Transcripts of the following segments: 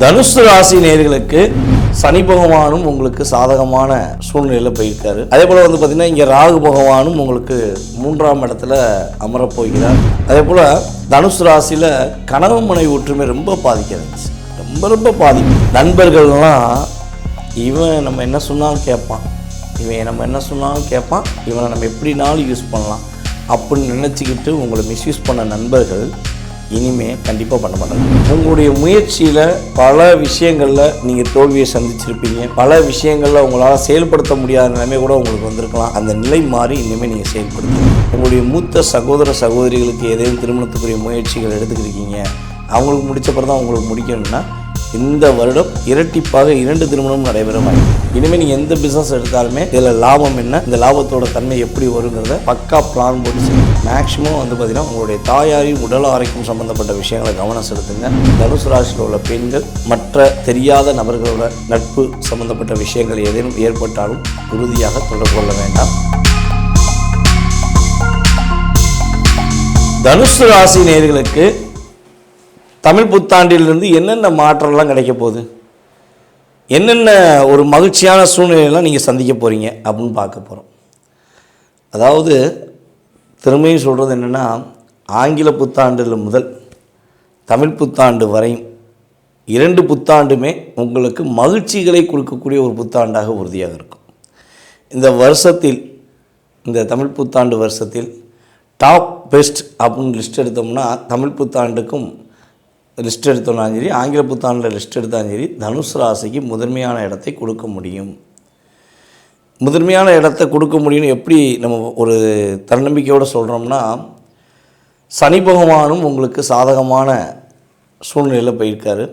தனுசு ராசி நேர்களுக்கு சனி பகவானும் உங்களுக்கு சாதகமான சூழ்நிலையில் போயிருக்காரு. அதே போல் வந்து பார்த்திங்கன்னா இங்கே ராகு பகவானும் உங்களுக்கு மூன்றாம் இடத்துல அமரப்போகிறார் அதே போல் தனுசு ராசியில் கணவன் மனைவி ஒற்றுமை ரொம்ப பாதிக்கிறது. ரொம்ப ரொம்ப பாதிக்கும் நண்பர்கள்லாம் இவன் நம்ம என்ன சொன்னாலும் கேட்பான். இவன் நம்ம என்ன சொன்னாலும் கேட்பான். இவனை நம்ம எப்படினாலும் யூஸ் பண்ணலாம். அப்படின்னு நினச்சிக்கிட்டு உங்களை மிஸ்யூஸ் பண்ண நண்பர்கள் இனிமே கண்டிப்பாக பண்ண மாட்டாங்க உங்களுடைய முயற்சியில் பல விஷயங்களில் நீங்கள் தோல்வியை சந்திச்சிருப்பீங்க. பல விஷயங்களில் உங்களால் செயல்படுத்த முடியாத நிலைமை கூட உங்களுக்கு வந்திருக்கலாம். அந்த நிலை மாறி இனிமேல் நீங்கள் செயல்படுத்துங்க உங்களுடைய மூத்த சகோதர சகோதரிகளுக்கு ஏதேனும் திருமணத்துக்குரிய முயற்சிகள் எடுத்துக்கிருக்கீங்க. அவங்களுக்கு முடிச்ச பிறகு தான் உங்களுக்கு முடிக்கணும்னா இந்த வருடம் இரட்டிப்பாக இரண்டு திருமணம் நடைபெறும் இனிமேல் நீங்கள் எந்த பிஸ்னஸ் எடுத்தாலுமே இதில் லாபம் என்ன இந்த லாபத்தோட தன்மை எப்படி வருங்கிறத பக்கா பிளான் போட்டு செய்யுங்க. மேக்ஸிமம் வந்து பார்த்தீங்கன்னா உங்களுடைய தாயாரின் உடல் ஆரோக்கியம் சம்மந்தப்பட்ட விஷயங்களை கவனம் செலுத்துங்க. தனுசு ராசியில் உள்ள பெண்கள் மற்ற தெரியாத நபர்களோட நட்பு சம்பந்தப்பட்ட விஷயங்கள் ஏதேனும் ஏற்பட்டாலும் உறுதியாக தொடர்பு கொள்ள வேண்டாம். தனுசு ராசி நேர்களுக்கு தமிழ் புத்தாண்டிலிருந்து என்னென்ன மாற்றம்லாம் கிடைக்க போகுது? என்னென்ன ஒரு மகிழ்ச்சியான சூழ்நிலையெல்லாம் நீங்கள் சந்திக்க போகிறீங்க அப்படின்னு பார்க்க போகிறோம் அதாவது திரும்பியும் சொல்கிறது என்னென்னா ஆங்கில புத்தாண்டில் முதல் தமிழ் புத்தாண்டு வரையும் இரண்டு புத்தாண்டுமே உங்களுக்கு மகிழ்ச்சிகளை கொடுக்கக்கூடிய ஒரு புத்தாண்டாக உறுதியாக இருக்கும். இந்த வருஷத்தில் இந்த தமிழ் புத்தாண்டு வருஷத்தில் டாப் பெஸ்ட் அப்படின்னு லிஸ்ட் எடுத்தோம்னா தமிழ் புத்தாண்டுக்கும் லிஸ்ட் எடுத்தோம்னாலும் சரி ஆங்கில புத்தாண்டில் லிஸ்ட் எடுத்தாலும் சரி தனுஷ் ராசிக்கு முதன்மையான இடத்தை கொடுக்க முடியும். முதன்மையான இடத்த கொடுக்க முடியும்னு எப்படி நம்ம ஒரு தன்னம்பிக்கையோடு சொல்கிறோம்னா சனி பகவானும் உங்களுக்கு சாதகமான சூழ்நிலையில் போயிருக்காரு.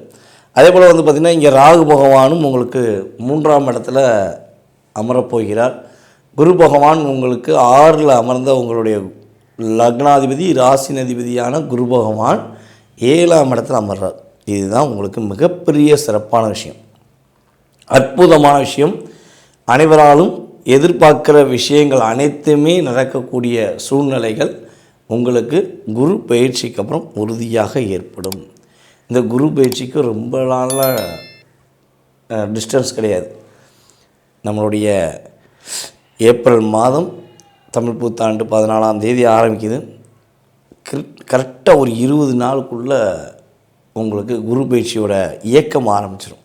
அதே போல் வந்து பார்த்திங்கன்னா இங்கே ராகு பகவானும் உங்களுக்கு மூன்றாம் இடத்துல அமரப்போகிறார் குரு பகவான் உங்களுக்கு ஆறில் அமர்ந்த உங்களுடைய லக்னாதிபதி ராசினதிபதியான குரு பகவான் ஏழாம் இடத்துல அமர்றார். இதுதான் உங்களுக்கு மிகப்பெரிய சிறப்பான விஷயம். அற்புதமான விஷயம். அனைவராலும் எதிர்பார்க்கிற விஷயங்கள் அனைத்துமே நடக்கக்கூடிய சூழ்நிலைகள் உங்களுக்கு குரு பயிற்சிக்கு அப்புறம் உறுதியாக ஏற்படும். இந்த குரு பயிற்சிக்கு ரொம்ப நாள டிஸ்டன்ஸ் கிடையாது. நம்மளுடைய ஏப்ரல் மாதம் தமிழ் புத்தாண்டு பதினாலாம் தேதி ஆரம்பிக்குது. கரெக்டாக ஒரு இருபது நாளுக்குள்ளே உங்களுக்கு குரு பயிற்சியோட இயக்கம் ஆரம்பிச்சிடும்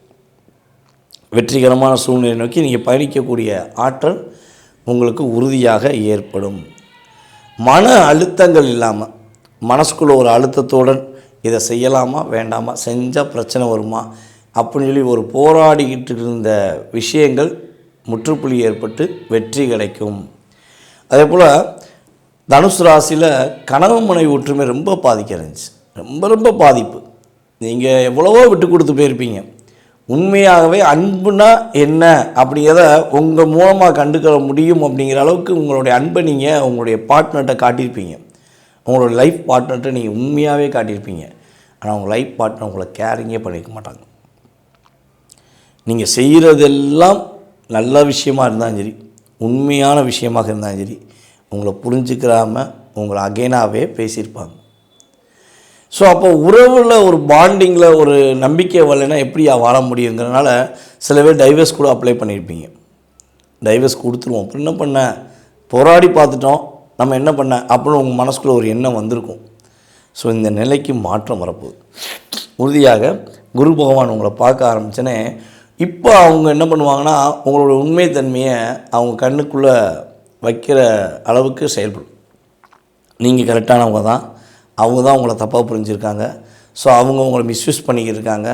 வெற்றிகரமான சூழ்நிலை நோக்கி நீங்கள் பயணிக்கக்கூடிய ஆற்றல் உங்களுக்கு உறுதியாக ஏற்படும். மன அழுத்தங்கள் இல்லாமல் மனசுக்குள்ளே ஒரு அழுத்தத்துடன் இதை செய்யலாமா வேண்டாமா செஞ்சால் பிரச்சனை வருமா அப்படின்னு சொல்லி ஒரு போராடிக்கிட்டு இருந்த விஷயங்கள் முற்றுப்புள்ளி ஏற்பட்டு வெற்றி கிடைக்கும். அதே போல் தனுசு ராசியில் கணவன் மனைவி ஒற்றுமை ரொம்ப பாதிக்க இருந்துச்சு. ரொம்ப ரொம்ப பாதிப்பு. நீங்கள் எவ்வளவோ விட்டு கொடுத்து போயிருப்பீங்க. உண்மையாகவே அன்புனா என்ன அப்படிங்கிறத உங்கள் மூலமாக கண்டுக்க முடியும் அப்படிங்கிற அளவுக்கு உங்களுடைய அன்பை நீங்கள் உங்களுடைய பார்ட்னர்கிட்ட காட்டியிருப்பீங்க. உங்களோட லைஃப் பார்ட்னர்கிட்ட நீங்கள் உண்மையாகவே காட்டியிருப்பீங்க. ஆனால் உங்கள் லைஃப் பார்ட்னர் உங்களை கேரிங்கே பண்ணிக்க மாட்டாங்க. நீங்கள் செய்கிறதெல்லாம் நல்ல விஷயமா இருந்தாலும் சரி உண்மையான விஷயமாக இருந்தாலும் சரி உங்களை புரிஞ்சுக்கிறாம உங்களை அகைனாகவே பேசியிருப்பாங்க. ஸோ அப்போ உறவில் ஒரு பாண்டிங்கில் ஒரு நம்பிக்கை வரலைன்னா எப்படியா வாழ முடியுங்கிறனால சில பேர் டைவர்ஸ் கூட அப்ளை பண்ணியிருப்பீங்க. டைவர்ஸ் கொடுத்துருவோம். அப்புறம் என்ன பண்ண? போராடி பார்த்துட்டோம். நம்ம என்ன பண்ண? அப்படின்னு உங்கள் மனசுக்குள்ளே ஒரு எண்ணம் வந்திருக்கும். ஸோ இந்த நிலைக்கு மாற்றம் வரப்போகுது. உறுதியாக குரு பகவான் உங்களை பார்க்க ஆரம்பித்தனே இப்போ அவங்க என்ன பண்ணுவாங்கன்னா உங்களோட உண்மைத்தன்மையை அவங்க கண்ணுக்குள்ளே வைக்கிற அளவுக்கு செயல்படும். நீங்கள் கரெக்டானவங்க தான். அவங்க தான் உங்களை தப்பாக புரிஞ்சுருக்காங்க. ஸோ அவங்க உங்களை மிஸ்யூஸ் பண்ணிக்கிருக்காங்க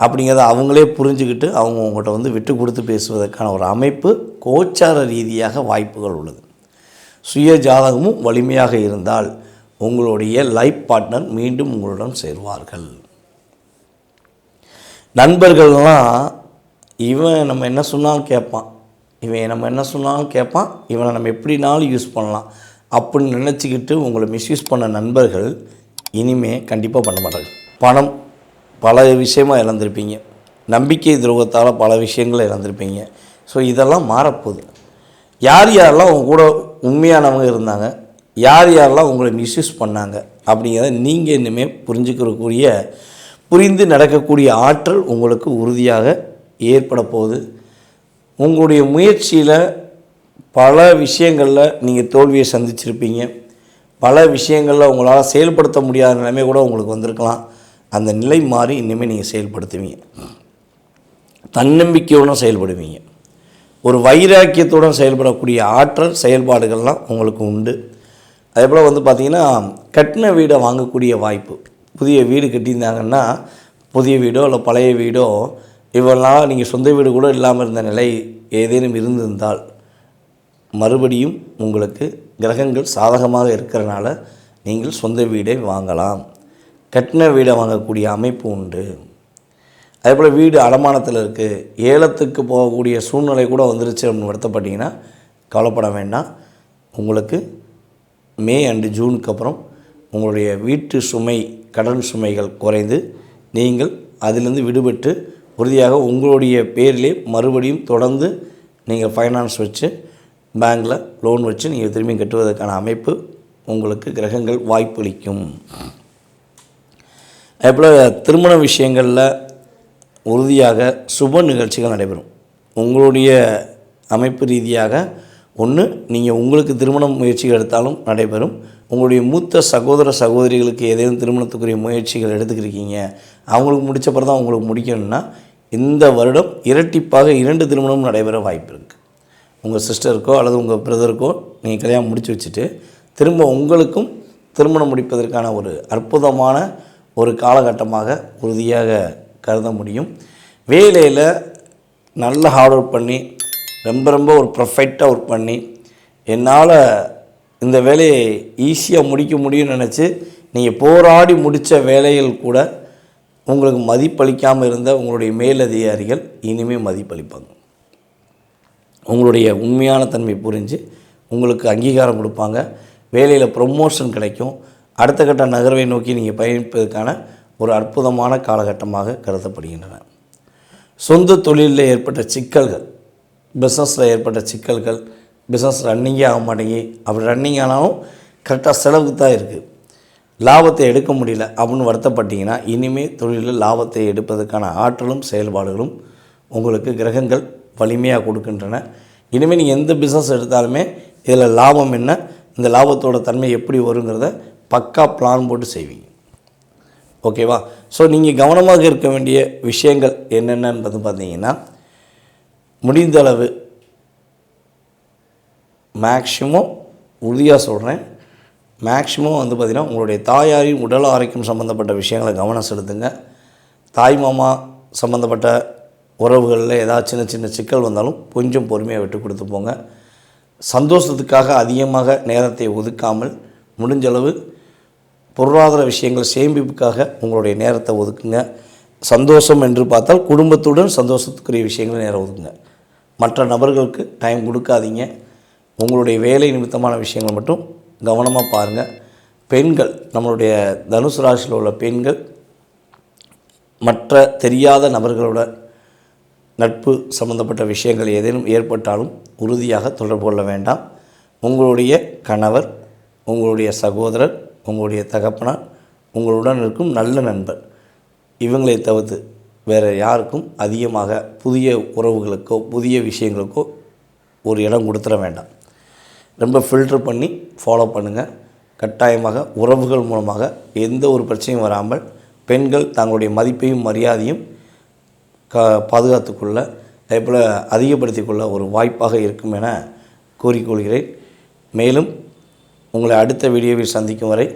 அப்படிங்கிறத அவங்களே புரிஞ்சுக்கிட்டு அவங்க உங்கள்கிட்ட வந்து விட்டு கொடுத்து பேசுவதற்கான ஒரு அமைப்பு கோச்சார ரீதியாக வாய்ப்புகள் உள்ளது. சுய ஜாதகமும் வலிமையாக இருந்தால் உங்களுடைய லைஃப் பார்ட்னர் மீண்டும் உங்களுடன் சேர்வார்கள். நண்பர்கள்லாம் இவன் நம்ம என்ன சொன்னாலும் கேட்பான். இவன் நம்ம என்ன சொன்னாலும் கேட்பான் இவனை நம்ம எப்படினாலும் யூஸ் பண்ணலாம். அப்படின்னு நினச்சிக்கிட்டு உங்களை மிஸ்யூஸ் பண்ண நண்பர்கள் இனிமே கண்டிப்பாக பண்ண மாட்டாங்க பணம் பல விஷயமாக இழந்திருப்பீங்க. நம்பிக்கை துரோகத்தால் பல விஷயங்களை இழந்திருப்பீங்க. ஸோ இதெல்லாம் மாறப்போகுது. யார் யாரெல்லாம் உங்க கூட உண்மையானவங்க இருந்தாங்க யார் யாரெல்லாம் உங்களை மிஸ்யூஸ் பண்ணாங்க அப்படிங்கிறத நீங்கள் இனிமேல் புரிஞ்சுக்கிறக்கூடிய புரிந்து நடக்கக்கூடிய ஆற்றல் உங்களுக்கு உறுதியாக ஏற்பட போகுது. உங்களுடைய முயற்சியில் பல விஷயங்களில் நீங்கள் தோல்வியை சந்திச்சிருப்பீங்க. பல விஷயங்களில் உங்களால் செயல்படுத்த முடியாத நிலைமை கூட உங்களுக்கு வந்திருக்கலாம். அந்த நிலை மாறி இனிமேல் நீங்கள் செயல்படுத்துவீங்க. தன்னம்பிக்கையுடன் செயல்படுவீங்க. ஒரு வைராக்கியத்துடன் செயல்படக்கூடிய ஆற்றல் செயல்பாடுகள்லாம் உங்களுக்கு உண்டு. அதே போல் வந்து பார்த்திங்கன்னா கட்டின வீடை வாங்கக்கூடிய வாய்ப்பு. புதிய வீடு கட்டியிருந்தாங்கன்னா புதிய வீடோ இல்லை பழைய வீடோ இவெல்லாம் நீங்கள் சொந்த வீடு கூட இல்லாமல் இருந்த நிலை ஏதேனும் இருந்திருந்தால் மறுபடியும் உங்களுக்கு கிரகங்கள் சாதகமாக இருக்கிறனால நீங்கள் சொந்த வீடை வாங்கலாம். கட்டின வீடை வாங்கக்கூடிய அமைப்பு உண்டு. அதே போல் வீடு அடமானத்தில் இருக்குது ஏலத்துக்கு போகக்கூடிய சூழ்நிலை கூட வந்துருச்சு அப்படின்னு வருத்தப்பட்டிங்கன்னா கவலைப்பட வேண்டாம். உங்களுக்கு மே அண்டு ஜூனுக்கு அப்புறம் உங்களுடைய வீட்டு சுமை கடன் சுமைகள் குறைந்து நீங்கள் அதிலிருந்து விடுபட்டு உறுதியாக உங்களுடைய பேரிலே மறுபடியும் தொடர்ந்து நீங்கள் ஃபைனான்ஸ் வச்சு பேங்க்கில் லோன் வச்சு நீங்கள் திரும்பி கட்டுவதற்கான அமைப்பு உங்களுக்கு கிரகங்கள் வாய்ப்பளிக்கும். அதேபோல் திருமண விஷயங்களில் உறுதியாக சுப நிகழ்ச்சிகள் நடைபெறும். உங்களுடைய அமைப்பு ரீதியாக ஒன்று நீங்கள் உங்களுக்கு திருமணம் முயற்சிகள் எடுத்தாலும் நடைபெறும். உங்களுடைய மூத்த சகோதர சகோதரிகளுக்கு ஏதேனும் திருமணத்துக்குரிய முயற்சிகள் எடுத்துக்கிருக்கீங்க அவங்களுக்கு முடிச்ச பிறகு தான் உங்களுக்கு முடிக்கணும்னா இந்த வருடம் இரட்டிப்பாக இரண்டு திருமணம் நடைபெற வாய்ப்பு இருக்குது உங்கள் சிஸ்டருக்கோ அல்லது உங்கள் பிரதருக்கோ நீங்கள் கல்யாணம் முடிச்சு வச்சுட்டு திரும்ப உங்களுக்கும் திருமணம் முடிப்பதற்கான ஒரு அற்புதமான ஒரு காலகட்டமாக உறுதியாக கருத முடியும். வேலையில் நல்ல ஹார்ட் ஒர்க் பண்ணி ரொம்ப ரொம்ப ஒரு ப்ரொஃபைட்டாக ஒர்க் பண்ணி என்னால் இந்த வேலையை ஈஸியாக முடிக்க முடியும்னு நினச்சி நீங்கள் போராடி முடித்த வேலைகள் கூட உங்களுக்கு மதிப்பளிக்காமல் இருந்த உங்களுடைய மேலதிகாரிகள் இனிமேல் மதிப்பளிப்பாங்க. உங்களுடைய உண்மையான தன்மை புரிஞ்சு உங்களுக்கு அங்கீகாரம் கொடுப்பாங்க. வேலையில் ப்ரொமோஷன் கிடைக்கும். அடுத்த கட்ட நகர்வை நோக்கி நீங்கள் பயணிப்பதற்கான ஒரு அற்புதமான காலகட்டமாக கருதப்படுகின்றன. சொந்த தொழிலில் ஏற்பட்ட சிக்கல்கள் பிஸ்னஸில் ஏற்பட்ட சிக்கல்கள் பிஸ்னஸ் ரன்னிங்கே ஆக மாட்டேங்கி அப்படி ரன்னிங் ஆனாலும் கரெக்டாக செலவுக்கு தான் இருக்குது லாபத்தை எடுக்க முடியல அப்படின்னு வருத்தப்பட்டீங்கன்னா இனிமேல் தொழிலில் லாபத்தை எடுப்பதற்கான ஆற்றலும் செயல்பாடுகளும் உங்களுக்கு கிரகங்கள் வலிமையாக கொடுக்கின்றன. இனிமேல் நீங்கள் எந்த பிஸ்னஸ் எடுத்தாலுமே இதில் லாபம் என்ன இந்த லாபத்தோட தன்மை எப்படி வருங்கிறத பக்கா பிளான் போட்டு செய்வீங்க. ஓகேவா ஸோ நீங்கள் கவனமாக இருக்க வேண்டிய விஷயங்கள் என்னென்னன்றது பார்த்தீங்கன்னா முடிந்தளவு மேக்சிமம் மேக்ஸிமம் உறுதியாக சொல்கிறேன் மேக்ஸிமம் வந்து பார்த்திங்கன்னா உங்களுடைய தாயாரின் உடல் ஆரோக்கியம் சம்மந்தப்பட்ட விஷயங்களை கவனம் செலுத்துங்க. தாய் மாமா சம்மந்தப்பட்ட உறவுகளில் ஏதாவது சின்ன சின்ன சிக்கல் வந்தாலும் கொஞ்சம் பொறுமையாக விட்டு கொடுத்து போங்க. சந்தோஷத்துக்காக அதிகமாக நேரத்தை ஒதுக்காமல் முடிஞ்சளவு பொருளாதார விஷயங்கள் சேமிப்புக்காக உங்களுடைய நேரத்தை ஒதுக்குங்க. சந்தோஷம் என்று பார்த்தால் குடும்பத்துடன் சந்தோஷத்துக்குரிய விஷயங்களை நேரம் ஒதுக்குங்க. மற்ற நபர்களுக்கு டைம் கொடுக்காதீங்க. உங்களுடைய வேலை நிமித்தமான விஷயங்கள் மட்டும் கவனமாக பாருங்கள் பெண்கள் நம்மளுடைய தனுசு ராசியில் உள்ள பெண்கள் மற்ற தெரியாத நபர்களோட நட்பு சம்பந்தப்பட்ட விஷயங்கள் ஏதேனும் ஏற்பட்டாலும் உறுதியாக தொடர்பு கொள்ள வேண்டாம். உங்களுடைய கணவர் உங்களுடைய சகோதரர் உங்களுடைய தகப்பனார் உங்களுடன் இருக்கும் நல்ல நண்பர். இவங்களை தவிர்த்து வேறு யாருக்கும் அதிகமாக புதிய உறவுகளுக்கோ புதிய விஷயங்களுக்கோ ஒரு இடம் கொடுத்துட வேண்டாம். ரொம்ப ஃபில்ட்ரு பண்ணி ஃபாலோ பண்ணுங்கள் கட்டாயமாக உறவுகள் மூலமாக எந்த ஒரு பிரச்சனையும் வராமல் பெண்கள் தங்களுடைய மதிப்பையும் மரியாதையும் க பாதுகாத்துக்கொள்ள அதேபோல் அதிகப்படுத்திக்கொள்ள ஒரு வாய்ப்பாக இருக்கும் என கூறிக்கொள்கிறேன். மேலும் உங்களை அடுத்த வீடியோவில் சந்திக்கும் வரை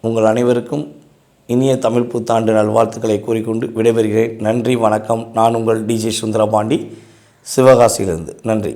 உங்கள் அனைவருக்கும் இனிய தமிழ் புத்தாண்டு நல்வாழ்த்துக்களை கூறிக்கொண்டு விடைபெறுகிறேன். நன்றி வணக்கம். நான் உங்கள் டிஜே சுந்தரபாண்டி. சிவகாசியிலிருந்து. நன்றி.